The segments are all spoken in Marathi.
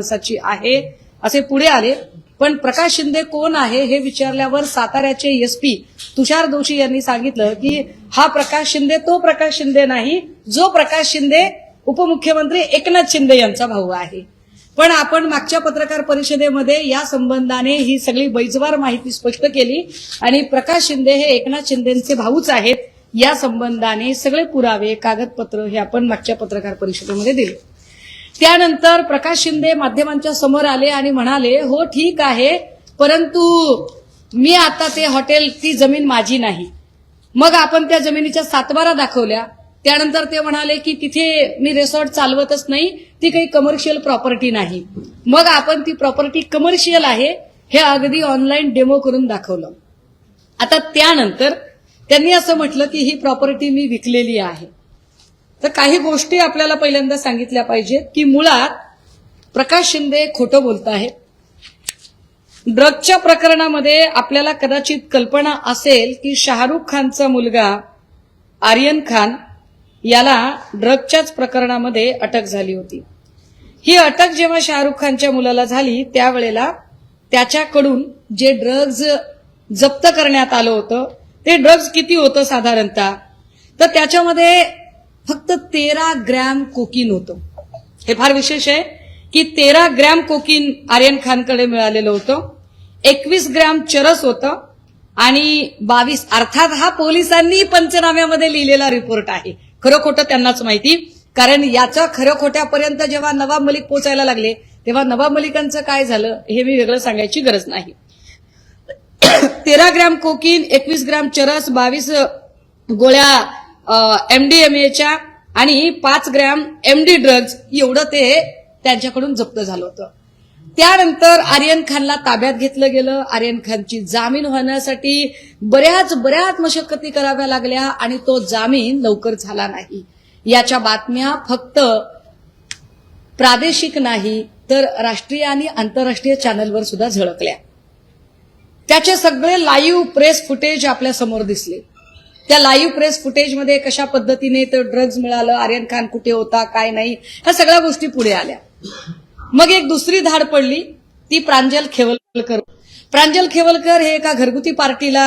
माणसाची आहे असे पुढे आले. पण प्रकाश शिंदे कोण आहे हे विचारल्यावर साताऱ्याचे एसपी तुषार दोशी यांनी सांगितलं की हा प्रकाश शिंदे तो प्रकाश शिंदे नाही जो प्रकाश शिंदे उपमुख्यमंत्री एकनाथ शिंदे यांचा भाऊ आहे. पण आपण मागच्या पत्रकार परिषदेमध्ये या संबंधाने ही सगळी बैजवार माहिती स्पष्ट केली आणि प्रकाश शिंदे हे एकनाथ शिंदेचे भाऊच आहेत या संबंधाने सगळे पुरावे कागदपत्र हे आपण मागच्या पत्रकार परिषदेमध्ये दिले. त्यानंतर प्रकाश शिंदे माध्यमांच्या समोर आले आणि म्हणाले हो ठीक आहे परंतु मी आता ते हॉटेल ती जमीन माझी नाही. मग आपण त्या जमिनीच्या सातबारा दाखवल्या. त्यानंतर ते म्हणाले की तिथे मी रिसॉर्ट चालवतच नाही ती काही कमर्शियल प्रॉपर्टी नाही. मग आपण ती प्रॉपर्टी कमर्शियल आहे हे अगदी ऑनलाईन डेमो करून दाखवलं. आता त्यानंतर त्यांनी असं म्हटलं की ही प्रॉपर्टी मी विकलेली आहे. तर काही गोष्टी आपल्याला पहिल्यांदा सांगितल्या पाहिजेत की मुळात प्रकाश शिंदे खोटं बोलत आहेत. ड्रगच्या प्रकरणामध्ये आपल्याला कदाचित कल्पना असेल की शाहरुख खानचा मुलगा आर्यन खान याला ड्रगच्याच प्रकरणामध्ये अटक झाली होती. ही अटक जेव्हा शाहरुख खानच्या मुलाला झाली त्यावेळेला त्याच्याकडून जे ड्रग्ज जप्त करण्यात आलं होतं ते ड्रग्ज किती होतं साधारणतः? तर त्याच्यामध्ये फक्त तेरा ग्रॅम कोकीन होतं. हे फार विशेष आहे की तेरा ग्रॅम कोकीन आर्यन खानकडे मिळालेलं होतं. एकवीस ग्रॅम चरस होतं आणि बावीस अर्थात हा पोलिसांनी पंचनाम्यामध्ये लिहिलेला रिपोर्ट आहे. खरं खोटं त्यांनाच माहिती कारण याचा खरं खोट्यापर्यंत जेव्हा नवाब मलिक पोचायला लागले तेव्हा नवाब मलिकांचं काय झालं हे मी वेगळं सांगायची गरज नाही. तेरा ग्रॅम कोकीन एकवीस ग्रॅम चरस बावीस गोळ्या एमडीएमएच्या आणि पाच ग्रॅम एमडी ड्रग्ज एवढं ते त्यांच्याकडून जप्त झालं होतं. त्यानंतर आर्यन खानला ताब्यात घेतलं गेलं. आर्यन खानची जामीन होण्यासाठी बऱ्याच बऱ्याच मशक्कती कराव्या लागल्या आणि तो जामीन लवकर झाला नाही. याच्या बातम्या फक्त प्रादेशिक नाही तर राष्ट्रीय आणि आंतरराष्ट्रीय चॅनलवर सुद्धा झळकल्या. त्याचे सगळे लाईव्ह प्रेस फुटेज आपल्यासमोर दिसले. त्या लाईव्ह प्रेस फुटेजमध्ये कशा पद्धतीने तर ड्रग्ज मिळालं आर्यन खान कुठे होता काय नाही ह्या सगळ्या गोष्टी पुढे आल्या. मग एक दुसरी धाड पडली ती प्रांजल खेवलकर. प्रांजल खेवलकर हे एका घरगुती पार्टीला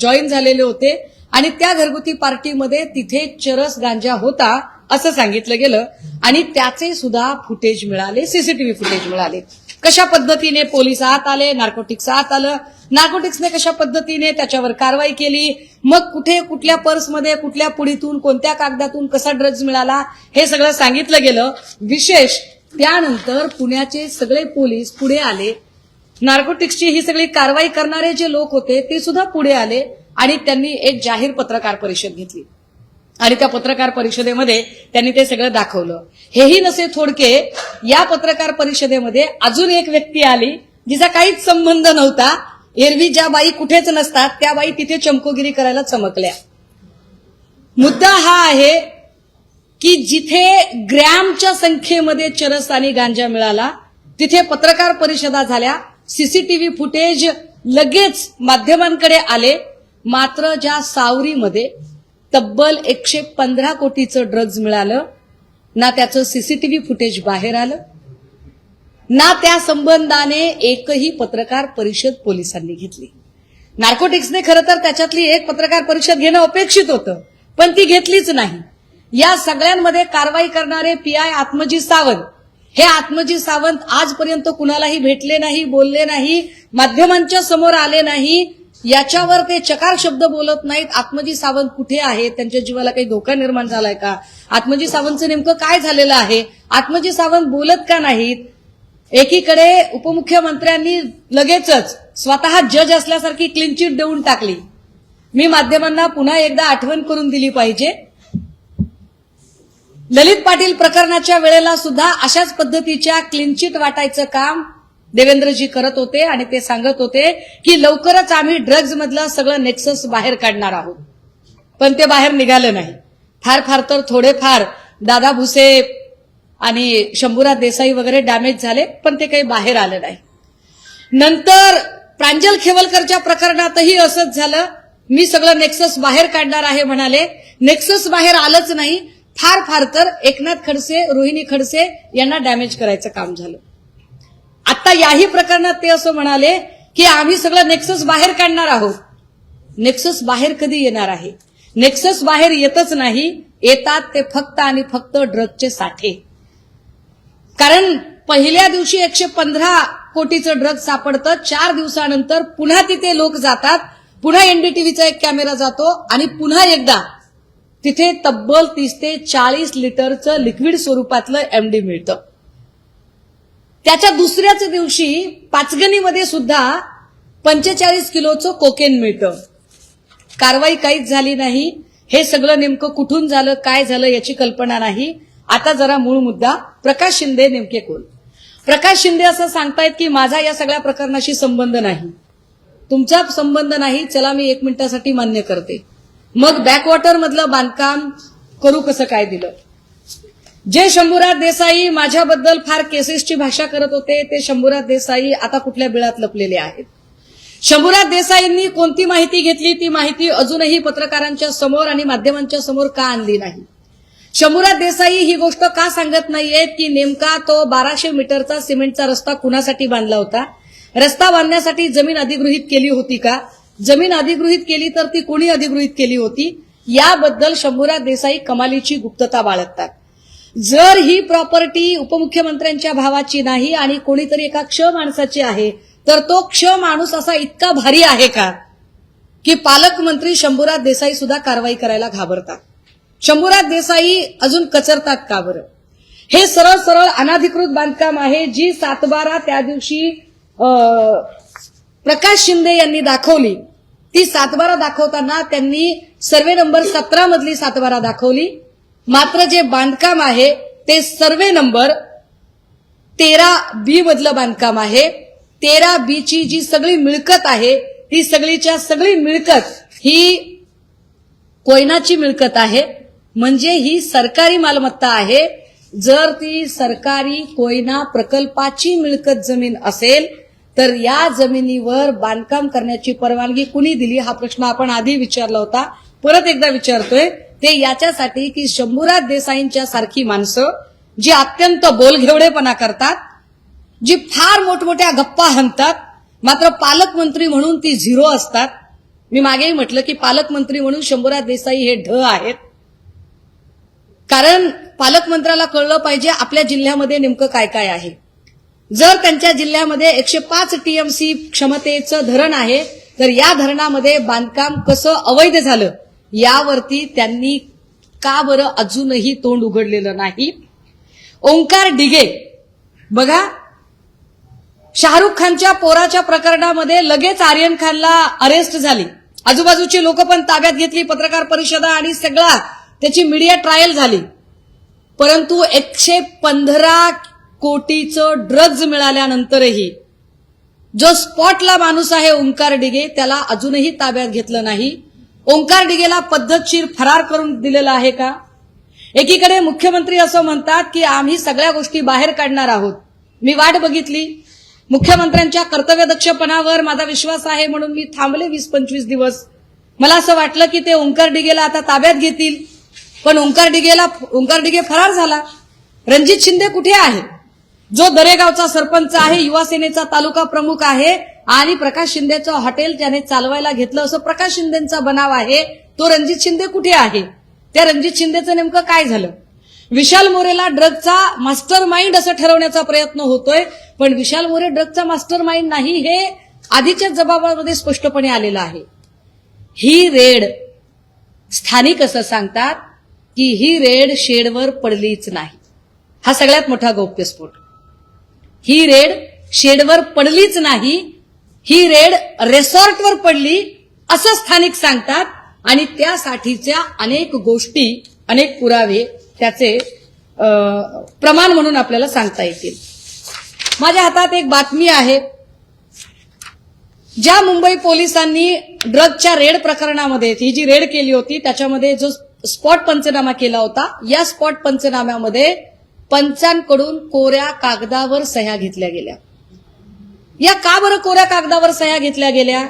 जॉईन झालेले होते आणि त्या घरगुती पार्टीमध्ये तिथे चरस गांजा होता असं सांगितलं गेलं आणि त्याचे सुद्धा फुटेज मिळाले सीसीटीव्ही फुटेज मिळाले. कशा पद्धतीने पोलीस आत आले नार्कोटिक्स आत आलं नार्कोटिक्सने कशा पद्धतीने त्याच्यावर कारवाई केली मग कुठे कुठल्या पर्समध्ये कुठल्या पुढीतून कोणत्या कागदातून कसा ड्रग्ज मिळाला हे सगळं सांगितलं गेलं. विशेष त्यानंतर पुण्याचे सगळे पोलीस पुढे आले. नार्कोटिक्सची ही सगळी कारवाई करणारे जे लोक होते ते सुद्धा पुढे आले आणि त्यांनी एक जाहीर पत्रकार परिषद घेतली. आणि त्या पत्रकार परिषदेमध्ये त्यांनी ते सगळं दाखवलं. हेही नसे थोडके या पत्रकार परिषदेमध्ये अजून एक व्यक्ती आली जिचा काहीच संबंध नव्हता. एरवी ज्या बाई कुठेच नसतात त्या बाई तिथे चमकोगिरी करायला चमकल्या. मुद्दा हा आहे की जिथे ग्रॅमच्या संख्येमध्ये चरस आणि गांजा मिळाला तिथे पत्रकार परिषदा झाल्या सीसीटीव्ही फुटेज लगेच माध्यमांकडे आले मात्र ज्या सावरीमध्ये तब्बल एकशे पंधरा कोटीचं ड्रग्ज मिळालं. ना त्याचं सीसीटीव्ही फुटेज बाहेर आलं. ना त्या संबंधाने एकही पत्रकार परिषद पोलिसांनी घेतली. नार्कोटिक्सने खरं तर त्याच्यातली एक पत्रकार परिषद घेणं अपेक्षित होतं पण ती घेतलीच नाही. या सगळ्यांमध्ये कारवाई करणारे पी आय आत्मजी सावंत हे आत्मजी सावंत आजपर्यंत कुणालाही भेटले नाही बोलले नाही माध्यमांच्या समोर आले नाही याच्यावर ते चकार शब्द बोलत नाहीत. आत्मजी सावंत कुठे आहेत? त्यांच्या जीवाला काही धोका निर्माण झालाय का? आत्मजी सावंतचं नेमकं काय झालेलं आहे? आत्मजी सावंत बोलत का नाहीत? एकीकडे उपमुख्यमंत्र्यांनी लगेचच स्वतः जज असल्यासारखी क्लीन चिट देऊन टाकली. मी माध्यमांना पुन्हा एकदा आठवण करून दिली पाहिजे. ललित पाटील प्रकरणाच्या वेळेला सुद्धा अशाच पद्धतीच्या क्लीनचिट वाटायचं काम देवेंद्रजी करत होते आणि ते सांगत होते की लवकरच आम्ही ड्रग्ज मधलं सगळं नेक्सस बाहेर काढणार आहोत. पण ते बाहेर निघालं नाही. फार फार तर थोडेफार दादा भुसे आणि शंभूराज देसाई वगैरे डॅमेज झाले पण ते काही बाहेर आलं नाही. नंतर प्रांजल खेवलकरच्या प्रकरणातही असंच झालं. मी सगळं नेक्सस बाहेर काढणार आहे म्हणाले. नेक्सस बाहेर आलंच नाही. फार फार तर एकनाथ खडसे रोहिणी खडसे यांना डॅमेज करायचं काम झालं. आता याही प्रकरणात ते असं म्हणाले की आम्ही सगळं नेक्सस बाहेर काढणार आहोत. नेक्सस बाहेर कधी येणार आहे? नेक्सस बाहेर येतच नाही. येतात ते फक्त आणि फक्त ड्रगचे साठे. कारण पहिल्या दिवशी एकशे पंधरा कोटीचं ड्रग सापडतं. चार दिवसानंतर पुन्हा तिथे लोक जातात. पुन्हा एनडीटीव्हीचा एक कॅमेरा जातो आणि पुन्हा एकदा तिथे तब्बल तीस ते चाळीस लिटरचं लिक्विड स्वरूपातलं एमडी मिळतं. त्याच्या दुसऱ्याच दिवशी पाचगणीमध्ये सुद्धा पंचेचाळीस किलोचं कोकेन मिळतं. कारवाई काहीच झाली नाही. हे सगळं नेमकं कुठून झालं काय झालं याची कल्पना नाही. आता जरा मूळ मुद्दा प्रकाश शिंदे नेमके कोण? प्रकाश शिंदे असं सांगतायत की माझा या सगळ्या प्रकरणाशी संबंध नाही. तुमचा संबंध नाही चला मी एक मिनिटासाठी मान्य करते. मग बॅकवॉटर मधलं बांधकाम करू कसं काय दिलं? जे शंभूराज देसाई माझ्याबद्दल फार केसेसची भाषा करत होते. ते शंभूराज देसाई आता कुठल्या बिळात लपलेले आहेत? शंभूराज देसाईंनी कोणती माहिती घेतली? ती माहिती अजूनही पत्रकारांच्या समोर आणि माध्यमांच्या समोर का आणली नाही? शंभूराज देसाई ही गोष्ट का सांगत नाहीयेत की नेमका तो बाराशे मीटरचा सिमेंटचा रस्ता कुणासाठी बांधला होता? रस्ता बांधण्यासाठी जमीन अधिगृहित केली होती का? जमीन अधिगृहित केली तर ती कोणी अधिगृहित केली होती? याबद्दल शंभूराज देसाई कमालीची गुप्तता बाळगतात. जर ही प्रॉपर्टी उपमुख्यमंत्र्यांच्या भावाची नाही आणि कोणीतरी एका क्ष माणसाची आहे तर तो क्ष माणूस असा इतका भारी आहे का? की पालकमंत्री शंभूराज देसाई सुद्धा कारवाई करायला घाबरतात. शंभूराज देसाई अजून कचरतात का बरं? हे सरळ सरळ अनाधिकृत बांधकाम आहे जी सातबारा त्या दिवशी प्रकाश शिंदे यांनी दाखवली. ती सातबारा दाखवताना त्यांनी सर्वे नंबर सतरा मधली सातबारा दाखवली. मात्र जे बांधकाम आहे ते सर्वे नंबर तेरा बी मधलं बांधकाम आहे. तेरा बी ची जी सगळी मिळकत आहे ती सगळीच्या सगळी मिळकत ही कोयनाची मिळकत आहे. म्हणजे ही सरकारी मालमत्ता आहे. जर ती सरकारी कोयना प्रकल्पाची मिळकत जमीन असेल तर या जमिनीवर बांधकाम करण्याची परवानगी कुणी दिली? हा प्रश्न आपण आधी विचारला होता. परत एकदा विचारतोय. ते याच्यासाठी की शंभूराज देसाईंच्या सारखी माणसं जी अत्यंत बोलघेवडेपणा करतात जी फार मोठमोठ्या गप्पा हणतात मात्र पालकमंत्री म्हणून ती झिरो असतात. मी मागेही म्हटलं की पालकमंत्री म्हणून शंभूराज देसाई हे ढ आहेत. कारण पालकमंत्र्याला कळलं पाहिजे आपल्या जिल्ह्यामध्ये नेमकं काय काय आहे. जर त्यांच्या जिल्ह्यामध्ये एकशे पाच टीएमसी क्षमतेचं धरण आहे तर या धरणामध्ये बांधकाम कसं अवैध झालं? यावरती त्यांनी का बरं अजूनही तोंड उघडलेलं नाही? ओंकार डिगे. बघा शाहरुख खानच्या पोराच्या प्रकरणामध्ये लगेच आर्यन खानला अरेस्ट झाली. आजूबाजूची लोक पण ताब्यात घेतली पत्रकार परिषदा आणि सगळा त्याची मीडिया ट्रायल झाली. परंतु एकशे पंधरा कोटीचं ड्रग्ज मिळाल्यानंतरही जो स्पॉटला माणूस आहे ओंकार डिगे त्याला अजूनही ताब्यात घेतलं नाही. ओंकार डिगेला पद्धतशीर फरार करून दिलेला आहे का? एकीकडे मुख्यमंत्री असं म्हणतात की आम्ही सगळ्या गोष्टी बाहेर काढणार आहोत. मी वाट बघितली. मुख्यमंत्र्यांच्या कर्तव्यदक्षपणावर माझा विश्वास आहे म्हणून मी थांबले वीस पंचवीस दिवस. मला असं वाटलं की ते ओंकार डिगेला आता ताब्यात घेतील. पण ओंकार डिगेला ओंकार डिगे फरार झाला. रणजित शिंदे कुठे आहे? जो दरेगावचा सरपंच आहे युवा सेनेचा तालुका प्रमुख आहे आणि प्रकाश शिंदेचं हॉटेल त्याने चालवायला घेतलं असं प्रकाश शिंदेचा बनाव आहे तो रणजित शिंदे कुठे आहे? त्या रणजित शिंदेचं नेमकं काय झालं? विशाल मोरेला ड्रगचा मास्टर माइंड असं ठरवण्याचा प्रयत्न होतोय पण विशाल मोरे ड्रगचा मास्टर माइंड नाही हे आधीच्या जबाबामध्ये स्पष्टपणे आलेलं आहे. ही रेड स्थानिक असं सांगतात की ही रेड शेडवर पडलीच नाही. हा सगळ्यात मोठा गौप्यस्फोट ही रेड शेडवर पडलीच नाही ही रेड रेसॉर्टवर पडली असं स्थानिक सांगतात आणि त्यासाठीच्या अनेक गोष्टी अनेक पुरावे त्याचे प्रमाण म्हणून आपल्याला सांगता येतील. माझ्या हातात एक बातमी आहे. ज्या मुंबई पोलिसांनी ड्रगच्या रेड प्रकरणामध्ये ही जी रेड केली होती त्याच्यामध्ये जो स्पॉट पंचनामा केला होता या स्पॉट पंचनाम्यामध्ये पंचांकडून कोऱ्या कागदावर सह्या घेतल्या गेल्या. या का बरं कोऱ्या कागदावर सह्या घेतल्या गेल्या?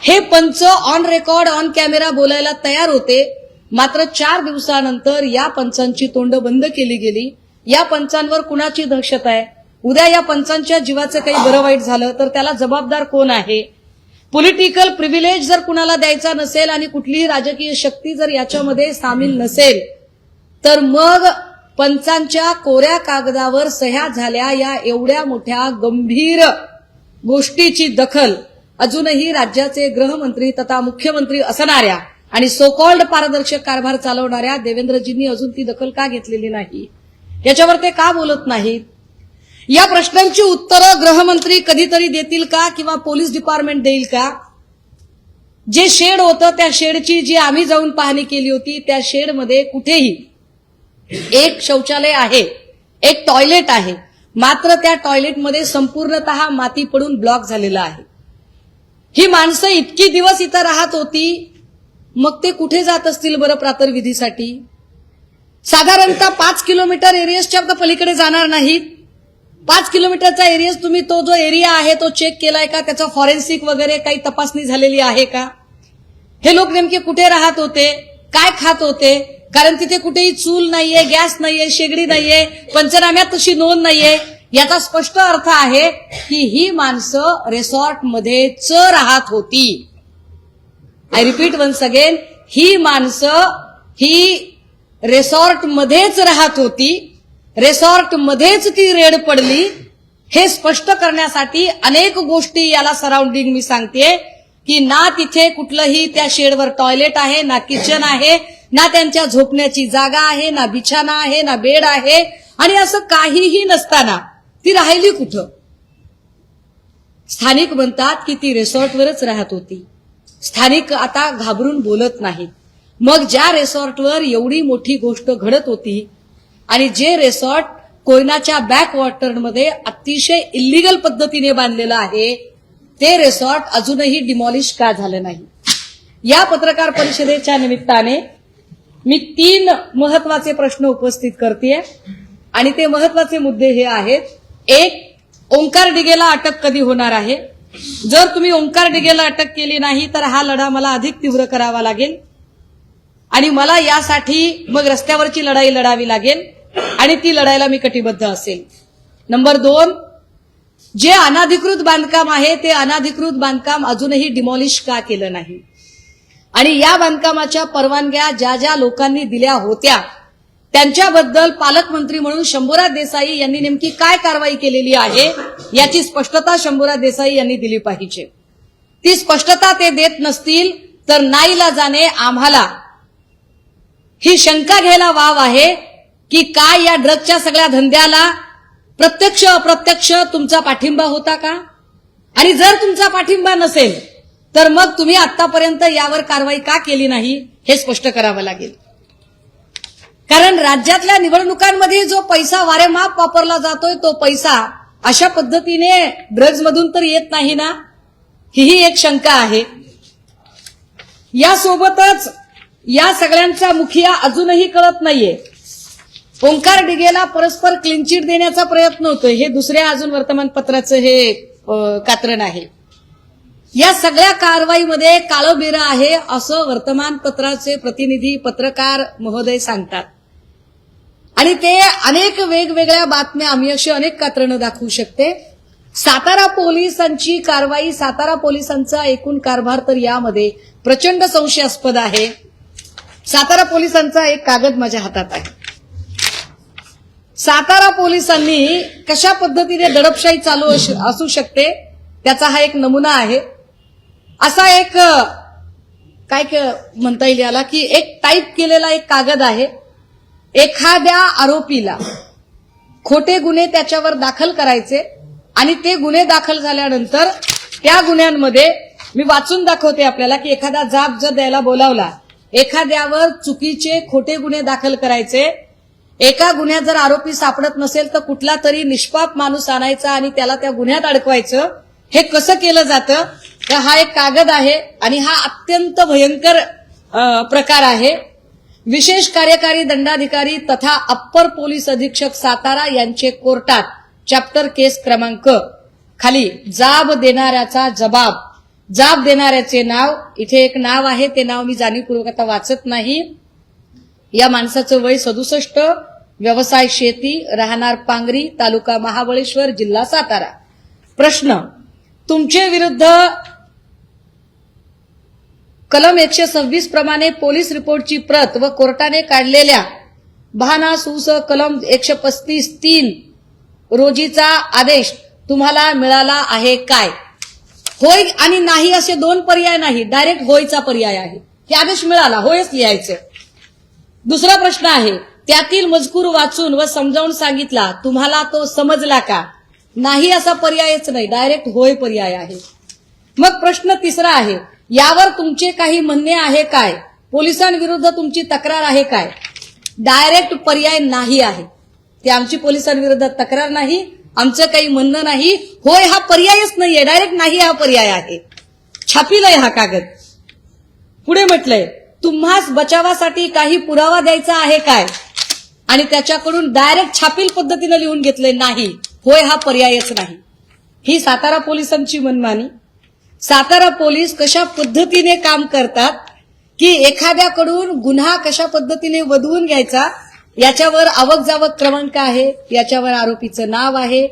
हे पंच ऑन रेकॉर्ड ऑन कॅमेरा बोलायला तयार होते. मात्र चार दिवसानंतर या पंचांची तोंड बंद केली गेली. या पंचांवर कुणाची दहशत आहे? उद्या या पंचांच्या जीवाचं काही बरं वाईट झालं तर त्याला जबाबदार कोण आहे? पॉलिटिकल प्रिव्हिलेज जर कुणाला द्यायचा नसेल आणि कुठलीही राजकीय शक्ती जर याच्यामध्ये सामील नसेल तर मग पंचांच्या कोऱ्या कागदावर सह्या झाल्या या एवढ्या मोठ्या गंभीर गोष्टीची दखल अजूनही राज्याचे गृहमंत्री तथा मुख्यमंत्री असणाऱ्या आणि सोकॉल्ड पारदर्शक कारभार चालवणाऱ्या देवेंद्रजींनी अजून ती दखल का घेतलेली नाही? याच्यावर ते का बोलत नाहीत? या प्रश्नांची उत्तरं गृहमंत्री कधीतरी देतील का किंवा पोलीस डिपार्टमेंट देईल का? जे शेड होतं त्या शेडची जी आम्ही जाऊन पाहणी केली होती त्या शेडमध्ये कुठेही एक शौचालय आहे एक टॉयलेट आहे मात्र त्या टॉयलेटमध्ये संपूर्णतः माती पडून ब्लॉक झालेला आहे. ही माणसं इतकी दिवस इथं राहत होती मग ते कुठे जात असतील बरं प्रातर्विधीसाठी? साधारणतः पाच किलोमीटर एरियसच्या पलीकडे जाणार नाहीत. पाच किलोमीटरचा एरियस तुम्ही तो जो एरिया आहे तो चेक केलाय का? त्याचा फॉरेन्सिक वगैरे काही तपासणी झालेली आहे का? हे लोक नेमके कुठे राहत होते? काय खात होते? कारण तिथे कुठेही चूल नाहीये गॅस नाहीये शेगडी नाहीये पंचनाम्यात तशी नोंद नाहीये. याचा स्पष्ट अर्थ आहे की ही माणसं रिसॉर्टमध्ये च राहत होती. आय रिपीट वन्स अगेन ही माणसं ही रेसॉर्टमध्येच राहत होती. रेसॉर्टमध्येच ती रेड पडली. हे स्पष्ट करण्यासाठी अनेक गोष्टी याला सराउंडिंग मी सांगते की ना तिथे कुठलंही त्या शेडवर टॉयलेट आहे ना किचन आहे ना त्यांच्या झोपण्याची जागा आहे ना बिछाना आहे ना बेड आहे. आणि असं काहीही नसताना ती राहिली कुठं? स्थानिक म्हणतात की ती रिसॉर्टवरच राहत होती. स्थानिक आता घाबरून बोलत नाहीत. मग ज्या रिसॉर्टवर एवढी मोठी गोष्ट घडत होती आणि जे रिसॉर्ट कोयनाच्या बॅक वॉटरमध्ये अतिशय इलिगल पद्धतीने बांधलेलं आहे ते रेसॉर्ट अजूनही डिमॉलिश का झालं नाही. या पत्रकार परिषदेच्या निमित्ताने मी तीन महत्त्वाचे प्रश्न उपस्थित करते आणि ते महत्त्वाचे मुद्दे हे आहेत. एक ओंकार डिगेला अटक कधी होणार आहे? जर तुम्ही ओंकार डिगेला अटक केली नाही तर हा लढा मला अधिक तीव्र करावा लागेल. आणि मला यासाठी मग रस्त्यावरची लढाई लढावी लागेल. आणि ती लढायला मी कटिबद्ध असेल. नंबर दोन जे अनाधिकृत बांधकाम आहे ते अनाधिकृत बांधकाम अजूनही डिमॉलिश का केलं नाही? आणि या बांधकामाच्या परवानग्या ज्या ज्या लोकांनी दिल्या होत्या त्यांच्याबद्दल पालकमंत्री म्हणून शंभूराज देसाई यांनी नेमकी काय कारवाई केलेली आहे याची स्पष्टता शंभूराज देसाई यांनी दिली पाहिजे. ती स्पष्टता ते देत नसतील तर नाईला जाणे आम्हाला ही शंका घ्यायला वाव आहे की काय या ड्रगच्या सगळ्या धंद्याला प्रत्यक्ष अप्रत्यक्ष तुमचा पाठिंबा होता का? आणि जर तुमचा पाठिंबा नसेल तर मग तुम्ही आतापर्यंत यावर कारवाई का केली नाही हे स्पष्ट करावं लागेल. कारण राज्यातल्या निवडणुकांमध्ये जो पैसा वारेमाप वापरला जातोय तो पैसा अशा पद्धतीने ड्रग्जमधून तर येत नाही ना? ही एक शंका आहे. यासोबतच या सगळ्यांचा मुखिया अजूनही कळत नाहीये. ओंकार डिगेला परस्पर क्लीन देण्याचा प्रयत्न होतोय. हे दुसऱ्या अजून वर्तमानपत्राचं हे कात्रण आहे. या सगळ्या कारवाईमध्ये काळोबेरा आहे असं वर्तमानपत्राचे प्रतिनिधी पत्रकार महोदय सांगतात. आणि ते अनेक वेगवेगळ्या बातम्या आम्ही अशी अनेक कात्रणं दाखवू शकते. सातारा पोलिसांची कारवाई सातारा पोलिसांचा एकूण कारभार तर यामध्ये प्रचंड संशयास्पद आहे. सातारा पोलिसांचा एक कागद माझ्या हातात आहे. सातारा पोलिसांनी कशा पद्धतीने दडपशाही चालू असू शकते त्याचा हा एक नमुना आहे. असा एक काय क- म्हणता येईल याला की एक टाईप केलेला एक कागद आहे. एखाद्या आरोपीला खोटे गुन्हे त्याच्यावर दाखल करायचे आणि ते गुन्हे दाखल झाल्यानंतर त्या गुन्ह्यांमध्ये मी वाचून दाखवते आपल्याला की एखादा जाब जर द्यायला बोलावला एखाद्यावर चुकीचे खोटे गुन्हे दाखल करायचे एका गुन्ह्यात जर आरोपी सापडत नसेल तर कुठला तरी निष्पाप माणूस आणायचा आणि त्याला त्या गुन्ह्यात अडकवायचं हे कसं केलं जातं तर हा एक कागद आहे आणि हा अत्यंत भयंकर प्रकार आहे. विशेष कार्यकारी दंडाधिकारी तथा अप्पर पोलीस अधीक्षक सातारा यांचे कोर्टात चॅप्टर केस क्रमांक खाली जाब देणाऱ्याचा जबाब जाब देणाऱ्याचे नाव इथे एक नाव आहे ते नाव मी जाणीवपूर्वक आता वाचत नाही. या माणसाचं वय सदुसष्ट व्यवसाय शेती राहणार पांगरी तालुका महाबळेश्वर जिल्हा सातारा. प्रश्न तुमचे विरुद्ध कलम एकशे सव्वीस प्रमाणे पोलीस रिपोर्टची प्रत व कोर्टाने काढलेल्या बहाना सुस कलम एकशे पस्तीस तीन रोजीचा आदेश तुम्हाला मिळाला आहे काय? होय आणि नाही असे दोन पर्याय नाही डायरेक्ट होयचा पर्याय आहे. हे आदेश मिळाला होयच लिहायचे. दुसरा प्रश्न आहे त्यातील मजकूर वाचून व समजावून सांगितला तुम्हाला तो समजला का? नाही असा पर्यायच नाही. डायरेक्ट होय पर्याय आहे. मग प्रश्न तिसरा आहे यावर तुमचे काही म्हणणे आहे काय? पोलिसांविरुद्ध तुमची तक्रार आहे काय? डायरेक्ट पर्याय नाही आहे. ते आमची पोलिसांविरुद्ध तक्रार नाही आमचं काही म्हणणं नाही. होय हा पर्यायच नाहीये. डायरेक्ट नाही हा पर्याय आहे. छापीलाय हा कागद. पुढे म्हटलंय तुम्हास बचावासाठी काही पुरावा द्यायचा आहे काय? आणि त्याच्याकडून डायरेक्ट छापील पद्धतीनं लिहून घेतले नाही. होय हा पर्यायच नाही. ही सातारा पोलिसांची मनमानी. सातारा पोलीस कशा पद्धतीने काम करतात की एखाद्याकडून गुन्हा कशा पद्धतीने वधवून घ्यायचा याच्यावर आवक जावक क्रमांक आहे याच्यावर आरोपीचं नाव आहे.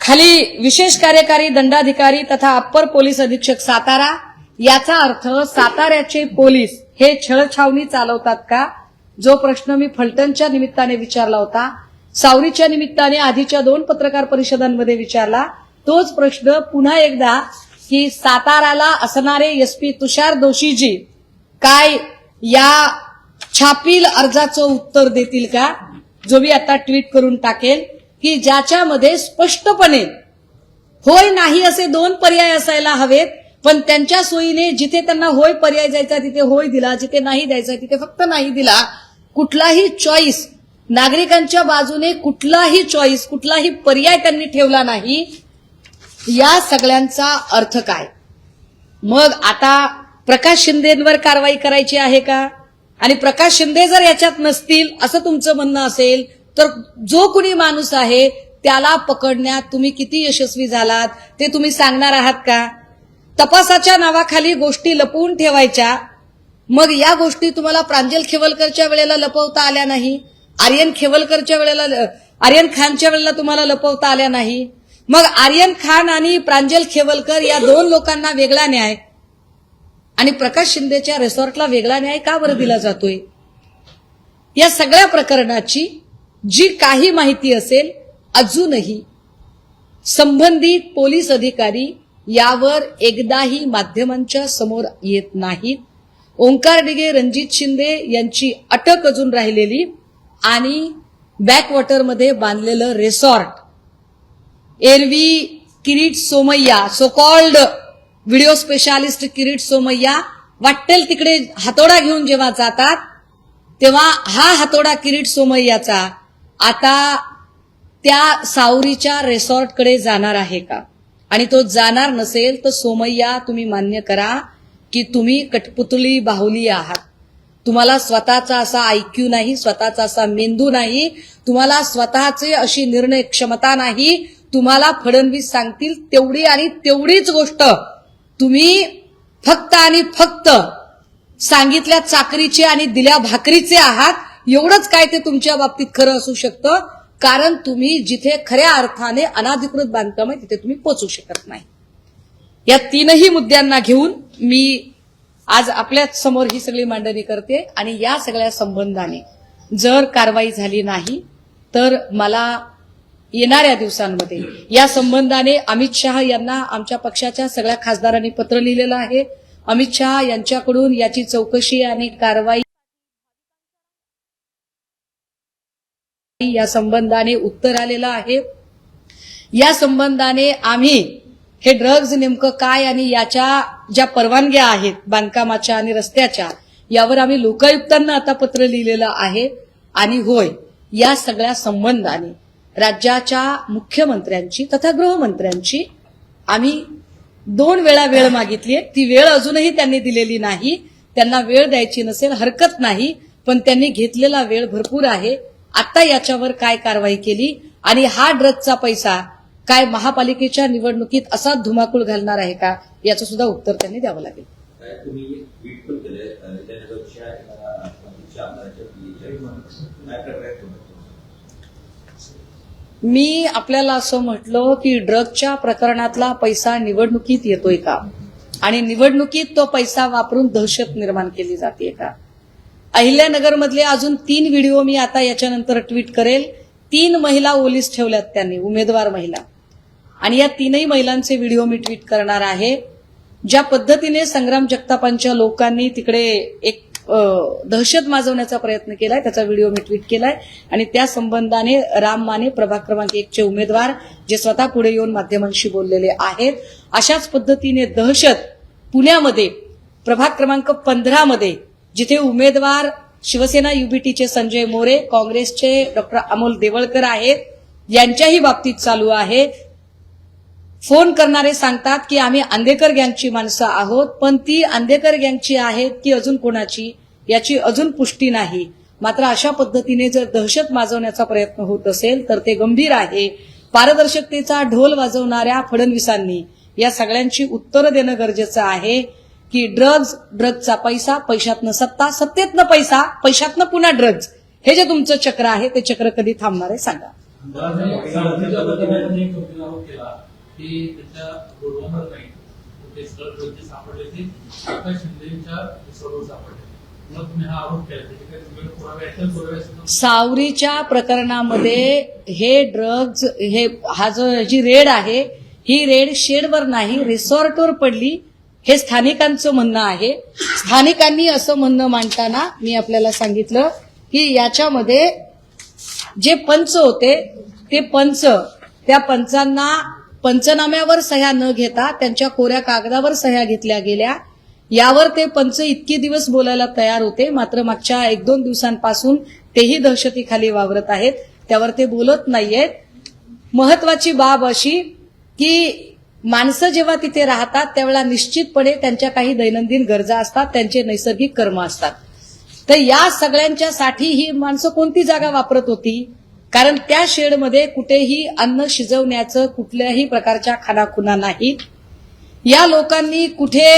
खाली विशेष कार्यकारी दंडाधिकारी तथा अप्पर पोलीस अधीक्षक सातारा याचा अर्थ साताऱ्याचे पोलीस हे छळछावणी चालवतात का? जो प्रश्न मी फलटणच्या निमित्ताने विचारला होता सावरीच्या निमित्ताने आधीच्या दोन पत्रकार परिषदांमध्ये विचारला तोच प्रश्न पुन्हा एकदा की साताराला असणारे एसपी तुषार दोशीजी काय या छापील अर्जाचं उत्तर देतील का जो मी आता ट्विट करून टाकेल की ज्याच्यामध्ये स्पष्टपणे होय नाही असे दोन पर्याय असायला हवेत पण त्यांच्या सोयीने जिथे त्यांना होय पर्याय द्यायचा तिथे होय दिला जिथे नाही द्यायचा तिथे फक्त नाही दिला कुठलाही चॉईस नागरिकांच्या बाजूने कुठलाही चॉईस कुठलाही पर्याय त्यांनी ठेवला नाही या सगळ्यांचा अर्थ काय? मग आता प्रकाश शिंदेवर कारवाई करायची आहे का? आणि प्रकाश शिंदे जर याच्यात नसतील असं तुमचं म्हणणं असेल तर जो कुणी माणूस आहे त्याला पकडण्यात तुम्ही किती यशस्वी झालात ते तुम्ही सांगणार आहात का? तपासाच्या नावाखाली गोष्टी लपवून ठेवायच्या मग या गोष्टी तुम्हाला प्रांजल खेवलकरच्या वेळेला लपवता आल्या नाही? आर्यन खेवलकरच्या वेळेला आर्यन खानच्या वेळेला तुम्हाला लपवता आल्या नाही? मग आर्यन खान आणि प्रांजल खेवलकर या दोन लोकांना वेगळा न्याय. आणि प्रकाश शिंदेच्या रिसॉर्टला वेगळा न्याय का बरं दिला जातोय? या सगळ्या प्रकरणाची जी काही माहिती असेल अजूनही संबंधित पोलीस अधिकारी यावर एकदाही माध्यमांच्या समोर येत नाहीत. ओंकार डिगे रणजित शिंदे यांची अटक अजून राहिलेली आणि बॅकवॉटरमध्ये बांधलेलं रेसॉर्ट एरवी Kirit Somaiya so called video specialist Kirit Somaiya वाटेल तिकडे हातोडा घेऊन जेव्हा जातात तेव्हा हा हातोडा किरीट सोमय्याचा आता त्या सावरीच्या रेसॉर्टकडे जाणार आहे का? आणि तो जाणार नसेल तर सोमय्या तुम्ही मान्य करा की तुम्ही कठपुतळी बाहुली आहात. तुम्हाला स्वतःचा असा आयक्यू नाही स्वतःचा असा मेंदू नाही तुम्हाला स्वतःचे अशी निर्णय क्षमता नाही तुम्हाला फडणवीस सांगतील तेवढी आणि तेवढीच गोष्ट. तुम्ही फक्त आणि फक्त सांगितल्या चाकरीचे आणि दिल्या भाकरीचे आहात एवढंच काय ते तुमच्या बाबतीत खरं असू शकतं कारण तुम्ही जिथे खऱ्या अर्थाने अनाधिकृत बांधकाम आहे तिथे तुम्ही पोचू शकत नाही. या तीनही मुद्द्यांना घेऊन मी आज आपल्याच समोर ही सगळी मांडणी करते आणि या सगळ्या संबंधाने जर कारवाई झाली नाही तर मला येणाऱ्या दिवसांमध्ये या संबंधाने अमित शहा यांना आमच्या पक्षाच्या सगळ्या खासदारांनी पत्र लिहिलेलं आहे. अमित शहा यांच्याकडून याची चौकशी आणि कारवाई या संबंधाने उत्तर आलेलं आहे. या संबंधाने आम्ही हे ड्रग्ज नेमकं काय आणि याच्या ज्या परवानग्या आहेत बांधकामाच्या आणि रस्त्याच्या यावर आम्ही लोकायुक्तांना आता पत्र लिहिलेलं आहे. आणि होय या सगळ्या संबंधाने राज्याच्या मुख्यमंत्र्यांची तथा गृहमंत्र्यांची आम्ही दोन वेळा वेळ मागितली ती वेळ अजूनही त्यांनी दिलेली नाही. त्यांना वेळ द्यायची नसेल हरकत नाही पण त्यांनी घेतलेला वेळ भरपूर आहे. आता याच्यावर काय कारवाई केली? आणि हा ड्रग्जचा पैसा काय महापालिकेच्या निवडणुकीत असा धुमाकूळ घालणार आहे का? याचं सुद्धा उत्तर त्यांनी द्यावं लागेल. मी आपल्याला असं म्हटलं की ड्रगच्या प्रकरणातला पैसा निवडणुकीत येतोय का? आणि निवडणुकीत तो पैसा वापरून दहशत निर्माण केली जाते का? अहिल्यानगरमधले अजून तीन व्हिडिओ मी आता याच्यानंतर ट्विट करेल. तीन महिला ओलीस ठेवल्यात त्यांनी उमेदवार महिला. आणि या तीनही महिलांचे व्हिडिओ मी ट्विट करणार आहे. ज्या पद्धतीने संग्राम जगतापांच्या लोकांनी तिकडे एक दहशत माजवण्याचा प्रयत्न केलाय त्याचा व्हिडिओ मी ट्विट केलाय. आणि त्या संबंधाने राम माने प्रभाग क्रमांक एकचे उमेदवार जे स्वतः पुढे येऊन माध्यमांशी बोललेले आहेत. अशाच पद्धतीने दहशत पुण्यामध्ये प्रभाग क्रमांक पंधरा मध्ये जिथे उमेदवार शिवसेना युबीटीचे संजय मोरे काँग्रेसचे डॉक्टर अमोल देवळकर आहेत यांच्याही बाबतीत चालू आहे. फोन करणारे सांगतात की आम्ही आंदेकर गँगची माणसं आहोत पण ती आंदेकर गँगची आहेत की अजून कोणाची? याची अजून पुष्टी नाही. मात्र अशा पद्धतीने जर दहशत माजवण्याचा प्रयत्न होत असेल तर ते गंभीर आहे. पारदर्शकतेचा ढोल वाजवणाऱ्या फडणवीसांनी या सगळ्यांची उत्तरं देणं गरजेचं आहे की ड्रग्ज ड्रग्जचा पैसा पैशातनं सत्ता सत्तेतनं पैसा पैशातनं पुन्हा ड्रग्ज हे जे तुमचं चक्र आहे ते चक्र कधी थांबणार आहे सांगा. ते त्याच्या गोडवांवर नाही. ते स्थळ सापडले ते. आकाश शिंदेच्या रिसॉर्टवर सापडले. सावरीच्या प्रकरणामध्ये हे ड्रग्ज हे हा जो जी रेड आहे ही रेड शेडवर नाही रिसॉर्टवर पडली हे स्थानिकांचं म्हणणं आहे. स्थानिकांनी असं म्हणणं मांडताना मी आपल्याला सांगितलं की याच्यामध्ये जे पंच होते ते पंच त्या पंचांना पंचनाम्यावर सह्या न घेता त्यांच्या कोऱ्या कागदावर सह्या घेतल्या गेल्या. यावर ते पंच इतके दिवस बोलायला तयार होते मात्र मागच्या एक दोन दिवसांपासून तेही दहशतीखाली वावरत आहेत. त्यावर ते बोलत नाहीयेत. महत्वाची बाब अशी की माणसं जेव्हा तिथे राहतात त्यावेळेला निश्चितपणे त्यांच्या काही दैनंदिन गरजा असतात त्यांचे नैसर्गिक कर्म असतात. तर या सगळ्यांच्यासाठी ही माणसं कोणती जागा वापरत होती? कारण त्या शेडमध्ये कुठेही अन्न शिजवण्याचं कुठल्याही प्रकारच्या खानाखुना नाहीत या लोकांनी कुठे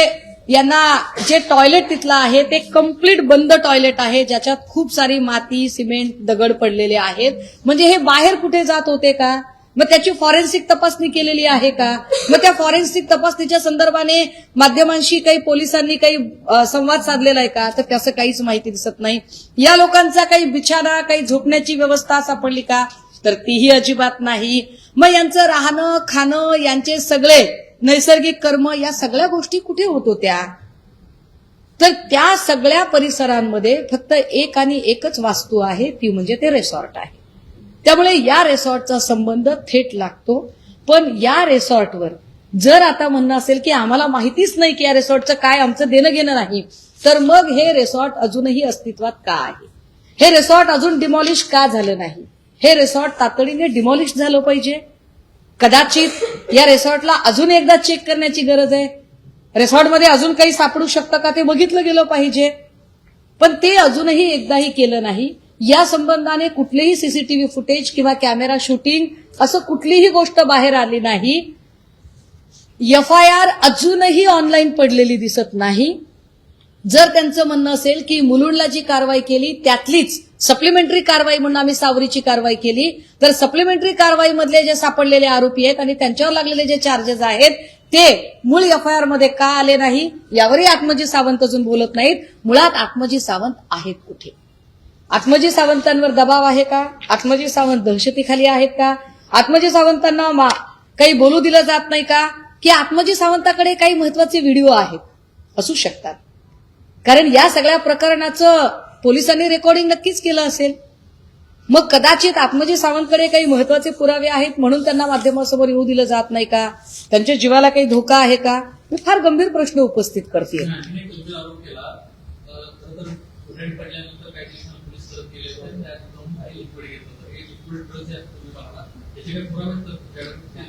यांना जे टॉयलेट तिथलं आहे ते कंप्लीट बंद टॉयलेट आहे ज्याच्यात खूप सारी माती सिमेंट दगड पडलेले आहेत. म्हणजे हे बाहेर कुठे जात होते का? मग त्याची फॉरेन्सिक तपासणी केलेली आहे का? मग त्या फॉरेन्सिक तपासणीच्या संदर्भाने माध्यमांशी काही पोलिसांनी काही संवाद साधलेला आहे का? तर त्याचं काहीच माहिती दिसत नाही. या लोकांचा काही बिछाना काही झोपण्याची व्यवस्था सापडली का? तर तीही अजिबात नाही. मग यांचं राहणं खाणं यांचे सगळे नैसर्गिक कर्म या सगळ्या गोष्टी कुठे होत होत्या? तर त्या सगळ्या परिसरांमध्ये फक्त एक आणि एकच वास्तू आहे ती म्हणजे ते रिसॉर्ट आहे. त्यामुळे या रिसॉर्टचा संबंध थेट लागतो. पण या रिसॉर्टवर जर आता म्हणणं असेल की आम्हाला माहितीच नाही की या रिसॉर्टचं काय आमचं देणं घेणं नाही तर मग हे रिसॉर्ट अजूनही अस्तित्वात का आहे? हे रिसॉर्ट अजून डिमॉलिश का झालं नाही? हे रिसॉर्ट तातडीने डिमॉलिश झालं पाहिजे? कदाचित या रिसॉर्टला अजून एकदा चेक करण्याची गरज आहे? रिसॉर्टमध्ये अजून काही सापडू शकतं का? ते बघितलं गेलं पाहिजे. पण ते अजूनही एकदाही केलं नाही. या संबंधाने कुठलेही सीसीटीव्ही फुटेज किंवा कॅमेरा शूटिंग असं कुठलीही गोष्ट बाहेर आली नाही. एफ आय आर अजूनही ऑनलाईन पडलेली दिसत नाही. जर त्यांचं म्हणणं असेल की मुलुंडला जी कारवाई केली त्यातलीच सप्लिमेंटरी कारवाई म्हणून आम्ही सावरीची कारवाई केली तर सप्लिमेंटरी कारवाईमधले जे सापडलेले आरोपी आहेत आणि त्यांच्यावर लागलेले जे चार्जेस आहेत ते मूळ एफ आय आरमध्ये का आले नाही यावरही आत्मजी सावंत अजून बोलत नाहीत. मुळात आत्मजी सावंत आहेत कुठे? आत्मजी सावंतांवर दबाव आहे का? आत्मजी सावंत दहशतीखाली आहेत का? आत्मजी सावंतांना मा- काही बोलू दिलं जात नाही का? की आत्मजी सावंताकडे काही महत्त्वाचे व्हिडिओ आहेत? असू शकतात. कारण या सगळ्या प्रकरणाचं पोलिसांनी रेकॉर्डिंग नक्कीच केलं असेल. मग कदाचित आत्मजी सावंतकडे काही महत्त्वाचे पुरावे आहेत म्हणून त्यांना माध्यमासमोर येऊ दिलं जात नाही का? त्यांच्या जीवाला काही धोका आहे का? मी फार गंभीर प्रश्न उपस्थित करते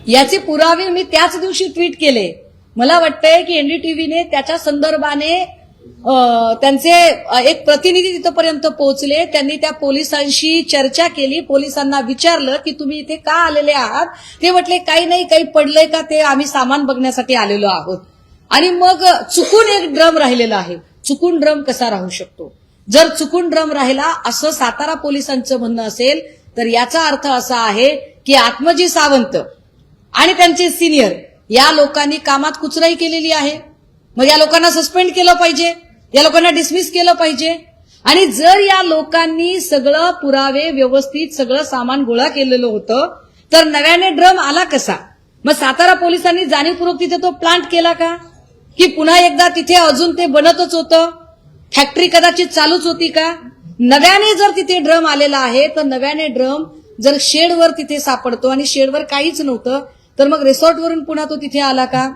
याचे पुरावे मी त्याच दिवशी ट्विट केले. मला वाटतंय की एनडीटीव्हीने त्याच्या संदर्भाने त्यांचे एक प्रतिनिधी तिथपर्यंत पोहोचले. त्यांनी त्या पोलिसांशी चर्चा केली. पोलिसांना विचारलं की तुम्ही इथे का आलेले आहात? ते म्हटले काही नाही काही पडलंय का ते आम्ही सामान बघण्यासाठी आलेलो आहोत. आणि मग चुकून एक ड्रम राहिलेला आहे. चुकून ड्रम कसा राहू शकतो? जर चुकून ड्रम राहिला असं सातारा पोलिसांचं म्हणणं असेल तर याचा अर्थ असा आहे की आत्मजी सावंत आणि त्यांचे सिनियर या लोकांनी कामात कुचराई केलेली आहे. मग या लोकांना सस्पेंड केलं पाहिजे या लोकांना डिसमिस केलं पाहिजे. आणि जर या लोकांनी सगळं पुरावे व्यवस्थित सगळं सामान गोळा केलेलं होतं तर नव्याने ड्रम आला कसा? मग सातारा पोलिसांनी जाणीवपूर्वक तिथे तो प्लांट केला का? की पुन्हा एकदा तिथे अजून ते बनतच होतं? फॅक्टरी कदाचित चालूच होती का? नव्याने जर तिथे ड्रम आलेला आहे तर नव्याने ड्रम जर शेडवर तिथे सापडतो आणि शेडवर काहीच नव्हतं तर मग रिसॉर्टवरून पुन्हा तो तिथे आला का?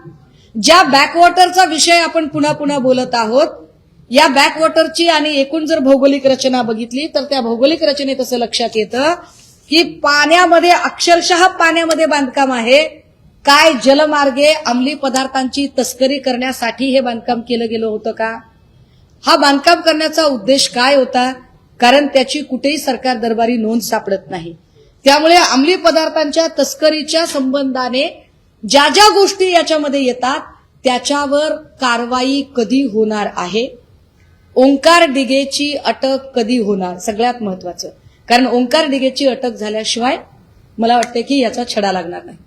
ज्या बॅकवॉटरचा विषय आपण पुन्हा पुन्हा बोलत आहोत या बॅकवॉटरची आणि एकूण जर भौगोलिक रचना बघितली तर त्या भौगोलिक रचनेत असं लक्षात येतं की पाण्यामध्ये अक्षरशः पाण्यामध्ये बांधकाम आहे. काय जलमार्गे अंमली पदार्थांची तस्करी करण्यासाठी हे बांधकाम केलं गेलं होतं का? हा बांधकाम करण्याचा उद्देश काय होता? कारण त्याची कुठेही सरकार दरबारी नोंद सापडत नाही. त्यामुळे अंमली पदार्थांच्या तस्करीच्या संबंधाने ज्या ज्या गोष्टी याच्यामध्ये येतात त्याच्यावर कारवाई कधी होणार आहे? ओंकार डिगेची अटक कधी होणार? सगळ्यात महत्वाचं. कारण ओंकार डिगेची अटक झाल्याशिवाय मला वाटतं की याचा छडा लागणार नाही.